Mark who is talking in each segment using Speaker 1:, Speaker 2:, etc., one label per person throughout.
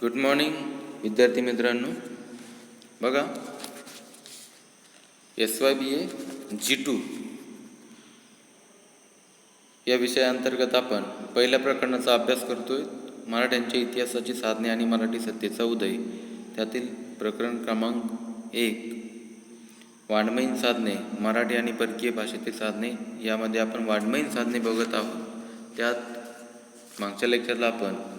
Speaker 1: Good morning विद्यार्थी मित्रांनो. बघा S Y B A G two या विषयाअंतर्गत आपण पहिल्या प्रकरणाचा अभ्यास करतोय. मराठ्यांच्या इतिहासाची साधने आणि मराठी सत्तेचा उदय. त्यातील प्रकरण क्रमांक एक. वाङ्मयीन साधने मराठी आणि परकीय भाषेतील साधने. यामध्ये आपण वाङ्मयीन साधने बघत आहोत. त्यात मागच्या लेक्चरला आपण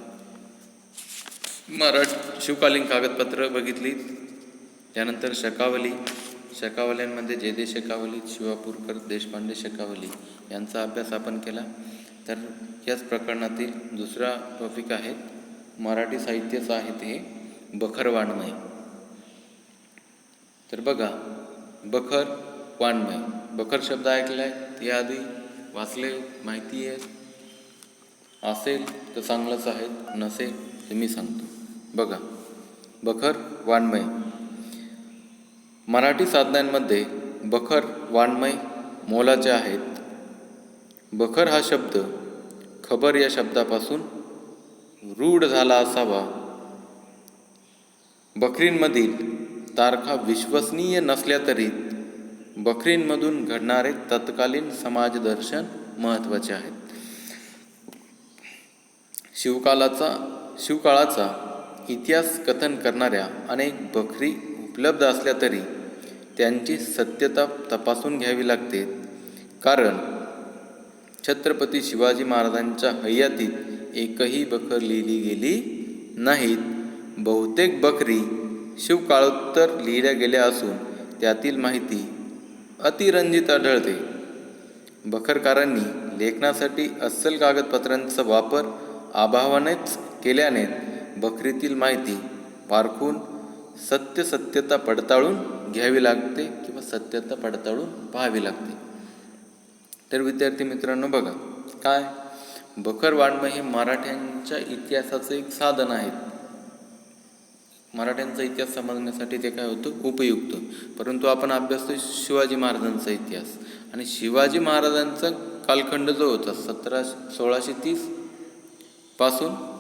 Speaker 1: मराठ शिवकालीन कागदपत्र बघितली. त्यानंतर शकावली. शकावल्यांमध्ये जेदे शकावली शिवापूरकर देशपांडे शकावली यांचा अभ्यास आपण केला. तर याच प्रकरणातील दुसरा टॉपिक आहे मराठी साहित्य साहित्य हे बखर वाङ्मय. तर बघा बखर वाङ्मय. बखर शब्द ऐकलाय ते आधी वाचले माहिती आहे. असेल तर चांगलंच आहे नसेल तर मी सांगतो. बघा बखर वाङ्मय. मराठी साधनांमध्ये बखर वाङ्मय मोलाचे आहेत. बखर हा शब्द खबर या शब्दापासून रूढ झाला असावा. बकरींमधील तारखा विश्वसनीय नसल्या तरी बकरींमधून घडणारे तत्कालीन समाजदर्शन महत्त्वाचे आहेत. शिवकालाचा शिवकाळाचा इतिहास कथन करणाऱ्या अनेक बखरी उपलब्ध असल्या तरी त्यांची सत्यता तपासून घ्यावी लागते. कारण छत्रपती शिवाजी महाराजांच्या हयातीत एकही बखर लिहिली गेली नाहीत. बहुतेक बकरी शिवकाळोत्तर लिहिल्या गेल्या असून त्यातील माहिती अतिरंजित आढळते. बखरकारांनी लेखनासाठी अस्सल कागदपत्रांचा वापर अभावानेच केल्याने बकरीतील माहिती पारखून सत्यसत्यता पडताळून घ्यावी लागते किंवा सत्यता पडताळून पाहावी लागते. तर विद्यार्थी मित्रांनो बघा काय? बखर हे मराठ्यांच्या इतिहासाचं एक साधन आहे. मराठ्यांचा इतिहास समजण्यासाठी ते काय होतं? उपयुक्त. परंतु आपण अभ्यासतो शिवाजी महाराजांचा इतिहास. आणि शिवाजी महाराजांचा कालखंड जो होता सतरा सोळाशे तीसपासून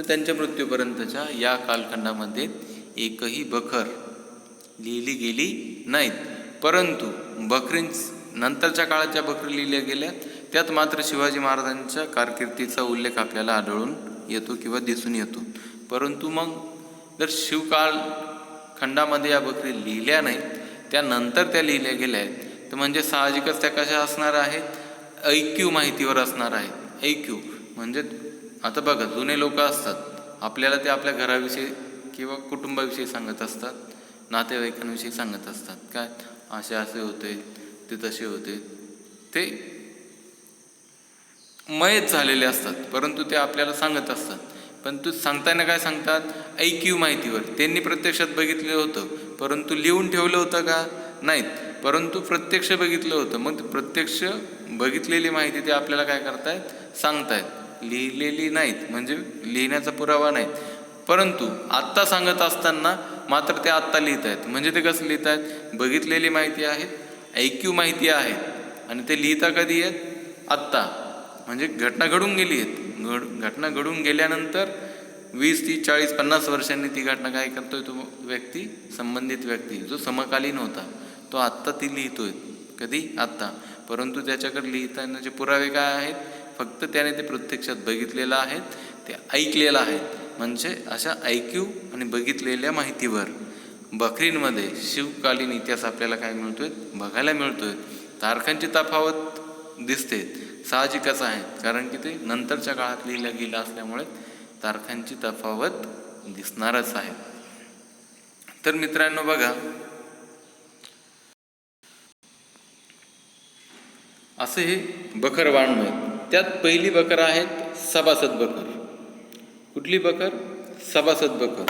Speaker 1: तर त्यांच्या मृत्यूपर्यंतच्या या कालखंडामध्ये एकही बखर लिहिली गेली नाहीत. परंतु बकरींच नंतरच्या काळात ज्या बकरी लिहिल्या गेल्या त्यात मात्र शिवाजी महाराजांच्या कारकिर्दीचा उल्लेख आपल्याला आढळून येतो किंवा दिसून येतो. परंतु मग जर शिवकाळ खंडामध्ये या बकरी लिहिल्या नाहीत त्यानंतर त्या लिहिल्या गेल्या आहेत तर म्हणजे साहजिकच त्या कशा असणार आहेत? ऐक्यू माहितीवर असणार आहेत. ऐक्यू म्हणजे आता बघा जुने लोक असतात. आपल्याला ते आपल्या घराविषयी किंवा कुटुंबाविषयी सांगत असतात. नातेवाईकांविषयी सांगत असतात. काय? असे असे होते ते तसे होते. ते मयत झालेले असतात परंतु ते आपल्याला सांगत असतात. पण तू सांगताना काय सांगतात? ऐक्यू माहितीवर. त्यांनी प्रत्यक्षात बघितलं होतं. परंतु लिहून ठेवलं होतं का? नाहीत. परंतु प्रत्यक्ष बघितलं होतं. मग प्रत्यक्ष बघितलेली माहिती ते आपल्याला काय करतायत? सांगतायत. लिहिलेली नाहीत. म्हणजे लिहिण्याचा पुरावा नाही परंतु आत्ता सांगत असताना मात्र ते आत्ता लिहित आहेत. म्हणजे ते कसं लिहित आहेत? बघितलेली माहिती आहेत ऐक्यू माहिती आहे आणि ते लिहिता कधी आहेत? आत्ता. म्हणजे घटना घडून गेली आहेत. घड घटना घडून गेल्यानंतर वीस तीस चाळीस पन्नास वर्षांनी ती घटना काय करतोय तो व्यक्ती? संबंधित व्यक्ती. जो समकालीन होता. तो आत्ता ती लिहितोय. कधी? आत्ता. परंतु त्याच्याकडे लिहितानाचे पुरावे काय आहेत? फक्त त्याने ते प्रत्यक्षात बघितलेलं आहेत ते ऐकलेलं आहेत म्हणजे अशा ऐक्यू आणि बघितलेल्या माहितीवर. बकरींमध्ये शिवकालीन इतिहास आपल्याला काय मिळतोय? बघायला मिळतोय. तारखांची तफावत दिसते. साहजिकच आहे. कारण की ते नंतरच्या काळात लिहिलं गेलं असल्यामुळे तारखांची तफावत दिसणारच आहे. तर मित्रांनो बघा. असे हे बकर वाङ्मय. त्यात पहिली बकर आहेत सभासद बकर. कुठली बकर? सभासद बकर.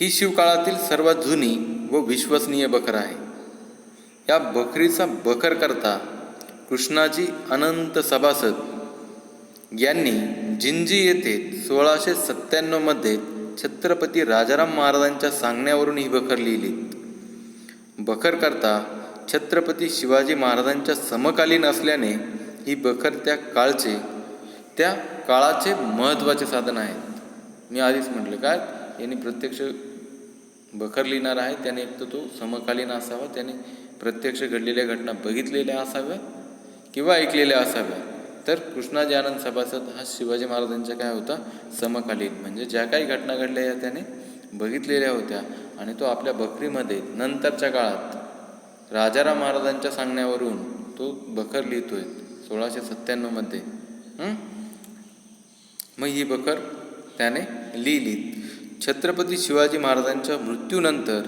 Speaker 1: ही शिवकाळातील सर्वात जुनी व विश्वसनीय बकर आहे. या बकरीचा बकर करता कृष्णाजी अनंत सभासद यांनी जिंजी येथे सोळाशे सत्त्याण्णवमध्ये छत्रपती राजाराम महाराजांच्या सांगण्यावरून ही बखर लिहिली. बखर करता छत्रपती शिवाजी महाराजांच्या समकालीन असल्याने ही बखर त्या काळचे त्या काळाचे महत्त्वाचे साधन आहेत. मी आधीच म्हटलं काय यांनी प्रत्यक्ष बखर लिहिणार आहे त्याने एक तर तो समकालीन असावा त्याने प्रत्यक्ष घडलेल्या घटना बघितलेल्या असाव्या किंवा ऐकलेल्या असाव्या. तर कृष्णाजी आनंद सभासद हा शिवाजी महाराजांचा काय होता? समकालीन. म्हणजे ज्या काही घटना घडल्या या त्याने बघितलेल्या होत्या आणि तो आपल्या बकरीमध्ये नंतरच्या काळात राजाराम महाराजांच्या सांगण्यावरून तो बखर लिहितोय सोळाशे सत्त्याण्णवमध्ये मग ही बखर त्याने लिहिली. छत्रपती शिवाजी महाराजांच्या मृत्यूनंतर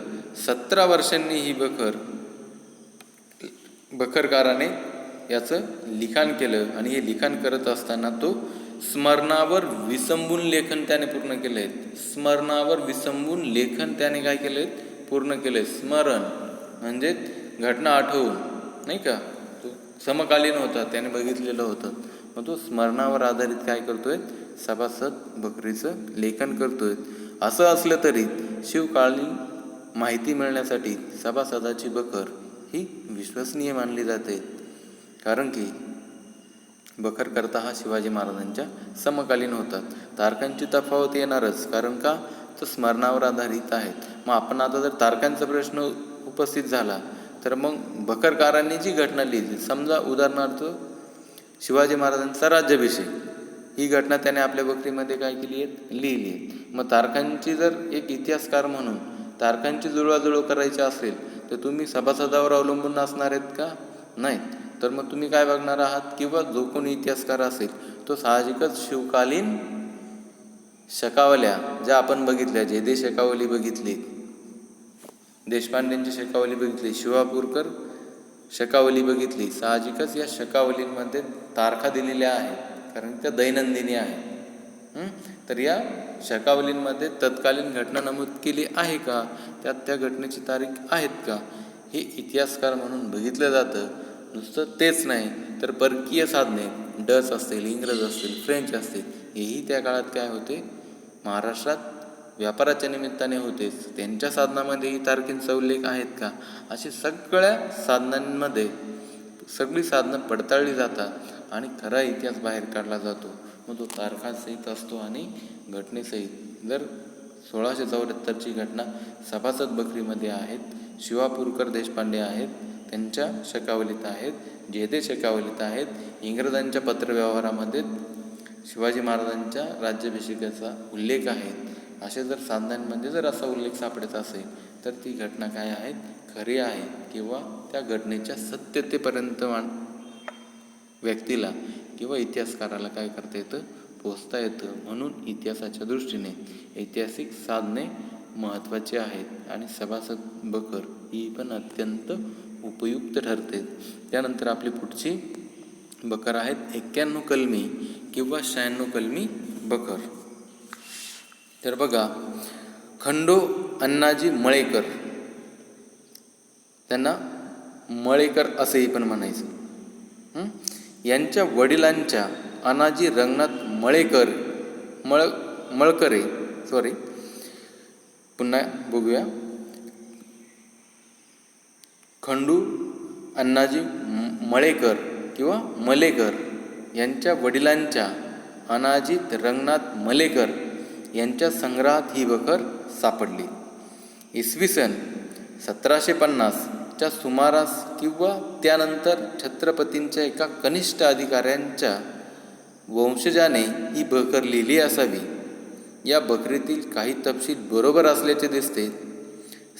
Speaker 1: सतरा वर्षांनी ही बखर बखरकाराने याचं लिखाण केलं आणि हे लिखाण करत असताना तो स्मरणावर विसंबून लेखन त्याने पूर्ण केले आहेत स्मरणावर विसंबून लेखन त्याने काय केले पूर्ण केलं आहे स्मरण. म्हणजे घटना आठवून नाही का? तो समकालीन होता त्याने बघितलेलं होतं. मग तो स्मरणावर आधारित काय करतोय? सभासद बकरीचं लेखन करतोय. असं असलं तरी शिवकालीन माहिती मिळण्यासाठी सभासदाची बकर ही विश्वसनीय मानली जाते. कारण की बखर करता हा शिवाजी महाराजांच्या समकालीन होतात तारकांची तफावत येणारच कारण का? तो स्मरणावर आधारित आहेत मग आपण आता जर तारकांचा प्रश्न उपस्थित झाला तर मग भकरकारांनी जी घटना लिहिली समजा उदाहरणार्थ शिवाजी महाराजांचा राज्याभिषेक ही घटना त्याने आपल्या बकरीमध्ये काय केली आहे? लिहिली आहे. मग तारखांची जर एक इतिहासकार म्हणून तारखांची जुळवाजुळव करायची असेल तर तुम्ही सभासदावर अवलंबून असणार आहेत का? नाही. तर मग तुम्ही काय बघणार आहात? किंवा जो कोणी इतिहासकार असेल तो साहजिकच शिवकालीन शकावल्या ज्या आपण बघितल्या जेदे शकावली बघितली देशपांडेंची शकावली बघितली शिवापूरकर शकावली बघितली. साहजिकच या शकावलींमध्ये तारखा दिलेल्या आहेत कारण त्या दैनंदिनी आहेत. तर या शकावलींमध्ये तत्कालीन घटना नमूद केली आहे का? त्यात त्या घटनेची तारीख आहेत का? हे इतिहासकार म्हणून बघितलं जातं. नुसतं तेच नाही तर परकीय साधने डच असतील इंग्रज असतील फ्रेंच असतील हेही त्या काळात काय होते? महाराष्ट्रात व्यापाराच्या निमित्ताने होतेच त्यांच्या साधनामध्ये ही तारखेंचा उल्लेख आहेत का? अशी सगळ्या साधनांमध्ये सगळी साधनं पडताळली जातात आणि खरा इतिहास बाहेर काढला जातो. मग तो तारखासहित असतो आणि घटनेसहित. जर सोळाशे चौऱ्याहत्तरची घटना सभासद बकरीमध्ये आहेत शिवापूरकर देशपांडे आहेत त्यांच्या शकावलीत आहेत जेदे शकावलीत आहेत इंग्रजांच्या पत्रव्यवहारामध्ये शिवाजी महाराजांच्या राज्याभिषेकाचा उल्लेख आहे. असे जर साधनांमध्ये म्हणजे जर असा उल्लेख सापडत असेल तर ती घटना काय आहेत? खरी आहे किंवा त्या घटनेच्या सत्यतेपर्यंत मान व्यक्तीला किंवा इतिहासकाराला काय करता येतं? पोचता येतं. म्हणून इतिहासाच्या दृष्टीने ऐतिहासिक साधने महत्त्वाची आहेत आणि सभासद बकर ही पण अत्यंत उपयुक्त ठरते. त्यानंतर आपली पुढची बकर आहेत एक्क्याण्णव कलमी किंवा शहाण्णव कलमी बकर. तर बघा खंडो अण्णाजी मळेकर. त्यांना मळेकर असंही पण म्हणायचं. यांच्या वडिलांच्या अनाजी रंगनाथ मळेकर मळ मळकरे सॉरी पुन्हा बघूया. खंडू अण्णाजी मळेकर किंवा मलेकर यांच्या वडिलांच्या अनाजित रंगनाथ मलेकर यांच्या संग्रहात ही बखर सापडली. इसवी सन सतराशे पन्नासच्या सुमारास किंवा त्यानंतर छत्रपतींच्या एका कनिष्ठ अधिकाऱ्यांच्या वंशजाने ही बखर लिहिली असावी. या बकरीतील काही तपशील बरोबर असल्याचे दिसते.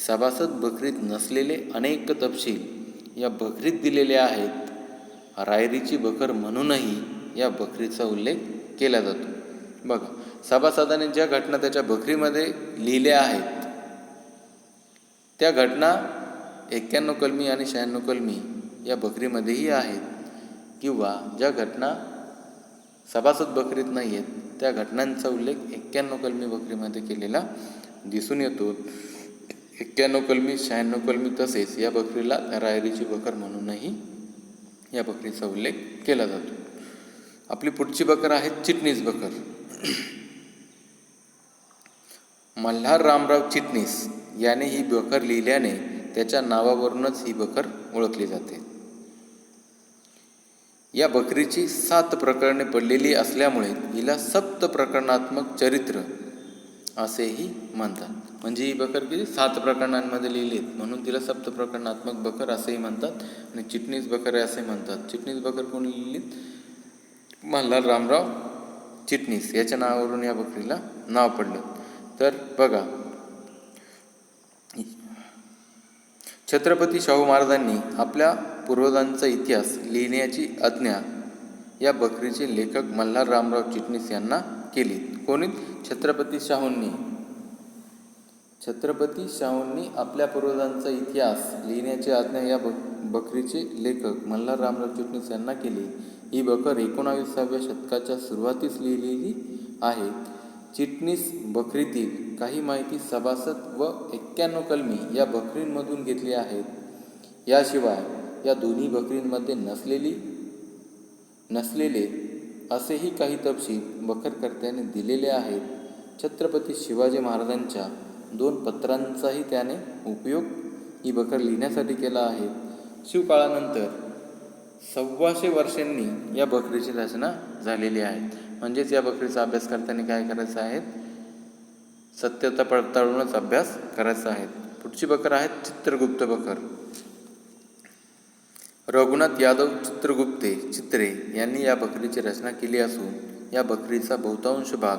Speaker 1: सभासद बकरीत नसलेले अनेक तपशील या बकरीत दिलेले आहेत. रायरीची बकर म्हणूनही या बकरीचा उल्लेख केला जातो. बघा सभासदाने ज्या घटना त्याच्या बकरीमध्ये लिहिल्या आहेत त्या घटना एक्क्याण्णव कलमी आणि शहाण्णव कलमी या बकरीमध्येही आहेत. किंवा ज्या घटना सभासद बकरीत नाही आहेत त्या घटनांचा उल्लेख एक्क्याण्णव कलमी बकरीमध्ये केलेला दिसून येतो. एक्क्याण्णव कलमी शहाण्णव कलमी तसेच या बकरीला रायरीची बकर म्हणूनही या बकरीचा उल्लेख केला जातो. आपली पुढची बकर आहे चिटणीस बकर. मल्हार रामराव चिटणीस याने ही बकर लिहिल्याने त्याच्या नावावरूनच ही बकर ओळखली जाते. या बकरीची सात प्रकरणे पडलेली असल्यामुळे हिला सप्त प्रकरणात्मक चरित्र असेही म्हणतात. म्हणजे ही बकर किती? सात प्रकरणांमध्ये लिहिली आहेत. म्हणून तिला सप्त प्रकरणात्मक बकर असेही म्हणतात आणि चिटणीस बकर असे म्हणतात. चिटणीस बकर कोणी लिहिलीत मल्हार रामराव चिटणीस याच्या नावावरून या बकरीला नाव पडलं. तर बघा छत्रपती शाहू महाराजांनी आपल्या पूर्वजांचा इतिहास लिहिण्याची आज्ञा या बकरीचे लेखक मल्हार रामराव चिटणीस यांना केली. कोणी? छत्रपती शाहूंनी. छत्रपती शाहूंनी आपल्या पूर्वजांचा इतिहास लिहिण्याची आज्ञा या बकरीचे लेखक मल्हार रामराव चिटणीस यांना केली. ही बकर एकोणाविसाव्या शतकाच्या सुरुवातीस लिहिलेली आहे. चिटणीस बकरीतील काही माहिती सभासद व एक्क्याण्णव कलमी या बकरींमधून घेतली आहेत. याशिवाय या दोन्ही बकरींमध्ये नसलेली नसलेले असेही काही तपशील बकरकर्त्याने दिलेले आहेत. छत्रपती शिवाजी महाराजांच्या दोन पत्रांचाही त्याने उपयोग ही बकर लिहिण्यासाठी केला आहे. शिवकाळानंतर सव्वाशे वर्षांनी या बकरीची रचना झालेली आहे. म्हणजेच या बकरीचा अभ्यास करताना काय करायचं आहे? सत्यता पडताळूनच अभ्यास करायचा आहे. पुढची बकर आहेत चित्रगुप्त बकर. रघुनाथ यादव चित्रगुप्ते चित्रे यांनी या बकरीची रचना केली असून या बकरीचा बहुतांश भाग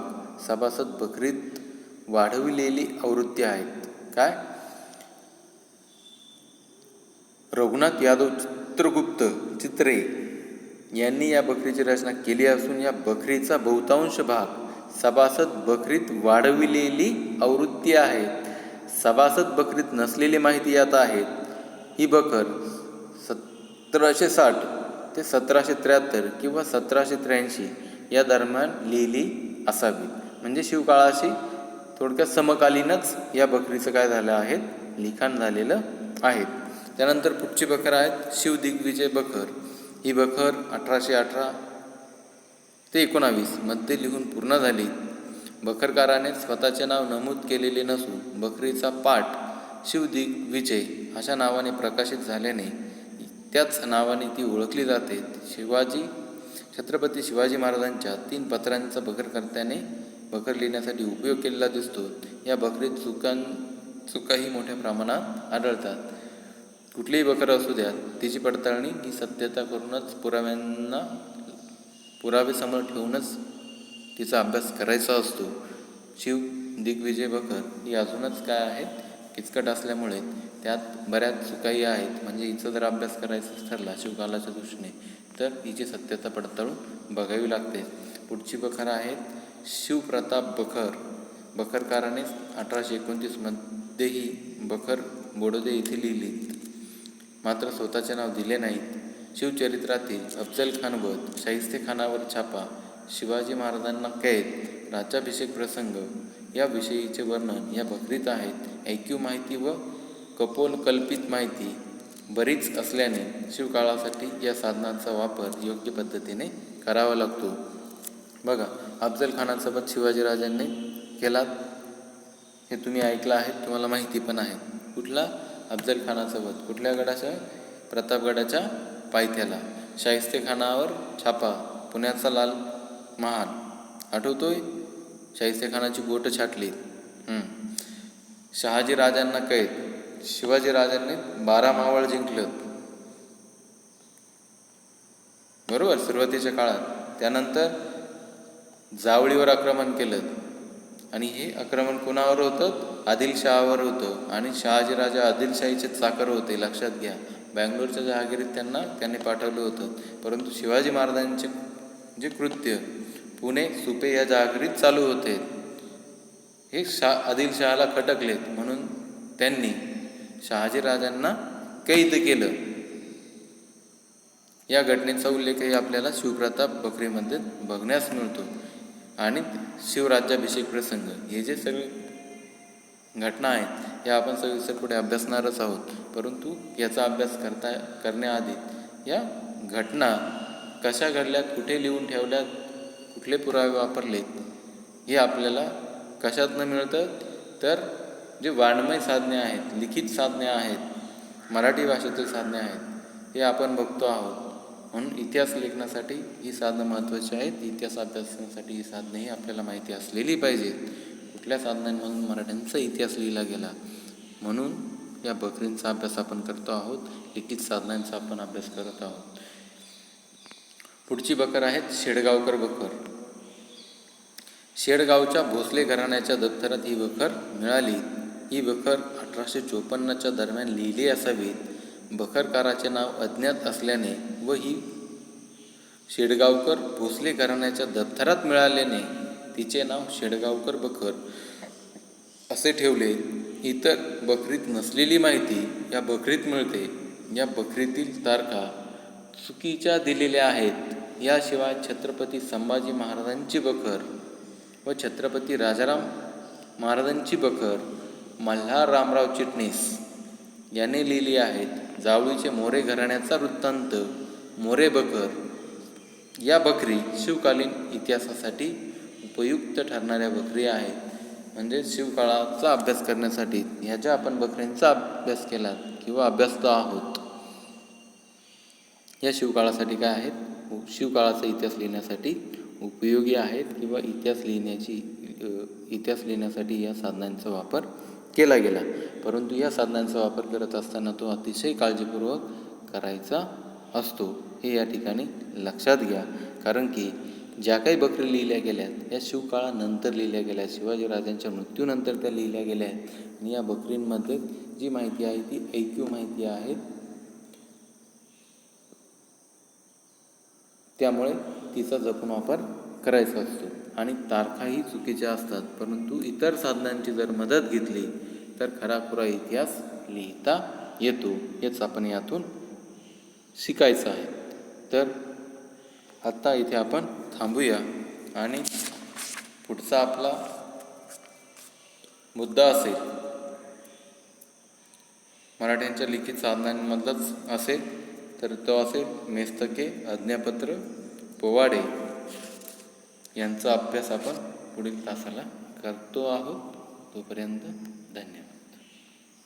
Speaker 1: सभासद बकरीत वाढविलेली आवृत्ती आहेत. काय? रघुनाथ यादव चित्रगुप्त चित्रे यांनी या बकरीची रचना केली असून या बकरीचा बहुतांश भाग सभासद बकरीत वाढविलेली आवृत्ती आहे. सभासद बकरीत नसलेली माहिती यात आहेत ही बकर सतराशे साठ ते सतराशे त्र्याहत्तर किंवा सतराशे त्र्याऐंशी या दरम्यान लिहिली असावी. म्हणजे शिवकाळाशी थोडक्यात समकालीनच या बकरीचं काय झालं आहे? लिखाण झालेलं आहे. त्यानंतर पुढची बखर आहेत शिवदिग्विजय बखर. ही बखर अठराशे अठरा ते एकोणावीसमध्ये लिहून पूर्ण झाली. बखरकाराने स्वतःचे नाव नमूद केलेले नसून बकरीचा पाठ शिवदिग्विजय अशा नावाने प्रकाशित झाल्याने त्याच नावाने ती ओळखली जाते. शिवाजी छत्रपती शिवाजी महाराजांच्या तीन पत्रांचा बखरकर्त्याने बखर लिहिण्यासाठी उपयोग केलेला दिसतो. या बकरीत चुकां चुकाही मोठ्या प्रमाणात आढळतात. कुठलीही बकरं असू द्या तिची पडताळणी ही सत्यता करूनच पुराव्यांना पुरावेसमोर ठेवूनच तिचा अभ्यास करायचा असतो. शिव दिग्विजय बकर ही अजूनच काय आहेत? किचकट असल्यामुळे त्यात बऱ्याच चुकाही आहेत. म्हणजे हिचा जर अभ्यास करायचा ठरला शिवकालाच्या दृष्टीने तर हिची सत्यता पडताळून बघावी लागते. पुढची बखर आहेत शिवप्रताप बखर. बखरकारानेच अठराशे एकोणतीसमध्येही बखर बोडोदे येथे लिहिली. मात्र स्वतःचे नाव दिले नाहीत. शिवचरित्रातील अफजल खान वध शाहिस्ते खानावर छापा शिवाजी महाराजांना कैद राज्याभिषेक प्रसंग या विषयीचे वर्णन या बकरीत आहेत. ऐक्यू माहिती व कपोल कल्पित माहिती बरीच असल्याने शिवकाळासाठी या साधनांचा वापर योग्य पद्धतीने करावा लागतो. बघा अफजल खानासोबत शिवाजीराजांनी केला हे तुम्ही ऐकलं आहे तुम्हाला माहिती पण आहे. कुठला? अफजल खानासोबत कुठल्या गडाच्या? प्रतापगडाच्या पायथ्याला. शाहिस्ते खानावर छापा. पुण्याचा लाल महाल. आठवतोय? शाहिस्ते खानाची बोटं छाटली. शहाजी राजांना कैद. शिवाजी राजांनी बारा मावळ जिंकलं. बरोबर सुरुवातीच्या काळात. त्यानंतर जावळीवर आक्रमण केलं. आणि हे आक्रमण कोणावर होतं? आदिलशहावर होतं. आणि शहाजी राजा आदिलशाहीचे चाकर होते. लक्षात घ्या. बँगलोरच्या जहागिरीत त्यांना त्यांनी पाठवलं होतं. परंतु शिवाजी महाराजांचे जे कृत्य पुणे सुपे या जहागिरीत चालू होते. हे शा आदिलशहाला खटकलेत. म्हणून त्यांनी शहाजीराजांना कैद केलं. या घटनेचा उल्लेखही आपल्याला शिवप्रताप बकरीमध्ये बघण्यास मिळतो. आणि शिवराज्याभिषेक प्रसंग हे जे सगळे घटना आहेत या आपण सविस्तर पुढे अभ्यासणारच आहोत. परंतु याचा अभ्यास करता करण्याआधी या घटना कशा घडल्यात कुठे लिहून ठेवल्यात कुठले पुरावे वापरलेत हे आपल्याला कशातनं मिळतं? तर जे वाङ्मय साधने आहेत लिखित साधने आहेत मराठी भाषेतील साधने आहेत हे आपण बघतो आहोत. म्हणून इतिहास लेखनासाठी ही साधनं महत्त्वाची आहेत. इतिहास अभ्यासासाठी ही साधनेही आपल्याला माहिती असलेली पाहिजेत कुठल्या साधनांमधून मराठ्यांचा इतिहास लिहिला गेला? म्हणून या बकरींचा अभ्यास आपण करतो आहोत. लिखित साधनांचा आपण अभ्यास करत आहोत. पुढची बकर आहेत शेडगावकर बकर. शेडगावच्या भोसले घराण्याच्या दप्तरात ही बखर मिळाली. ही बकर अठराशे चोपन्नच्या दरम्यान लिहिली असावीत बखरकाराचे नाव अज्ञात असल्याने व ही शेडगावकर भोसले घराण्याच्या दप्तरात मिळाल्याने तिचे नाव शेडगावकर बखर असे ठेवले. इतर बकरीत नसलेली माहिती या बकरीत मिळते. या बकरीतील तारखा चुकीच्या दिलेल्या आहेत. याशिवाय छत्रपती संभाजी महाराजांची बखर व छत्रपती राजाराम महाराजांची बखर मल्हार रामराव चिटणीस याने लिहिली आहेत. जावळीचे मोरे घराण्याचा वृत्तांत मोरे बकर या बकरी शिवकालीन इतिहासासाठी उपयुक्त ठरणाऱ्या बकरी आहेत. म्हणजे शिवकाळाचा अभ्यास करण्यासाठी ह्या ज्या आपण बकरींचा अभ्यास केला किंवा अभ्यासतो आहोत. या शिवकाळासाठी काय आहेत? शिवकाळाचा इतिहास लिहिण्यासाठी उपयोगी आहेत किंवा इतिहास लिहिण्याची इतिहास लिहिण्यासाठी या साधनांचा वापर केला गेला. परंतु या साधनांचा वापर करत असताना तो अतिशय काळजीपूर्वक करायचा असतो. हे या ठिकाणी लक्षात घ्या. कारण की ज्या काही बकरी लिहिल्या गेल्या या शिवकाळानंतर लिहिल्या गेल्या. शिवाजी राजांच्या मृत्यूनंतर त्या लिहिल्या गेल्या. आहेत आणि या बकरींमध्ये जी माहिती आहे ती ऐक्यू माहिती आहे. त्यामुळे तिचा जपून वापर करायचा असतो. आणि तारखाही चुकीच्या असतात. परंतु इतर साधनांची जर मदत घेतली तर खराखुरा इतिहास लिहिता येतो हेच आपण यातून शिकायचं आहे. तर आत्ता इथे आपण थांबूया आणि पुढचा आपला मुद्दा असेल. मराठ्यांच्या लिखित साधनांमधलाच असेल तर तो असेल मेस्तके आज्ञापत्र पोवाडे. यांचा अभ्यास आपण पुढील तासाला करतो आहोत. तोपर्यंत धन्यवाद.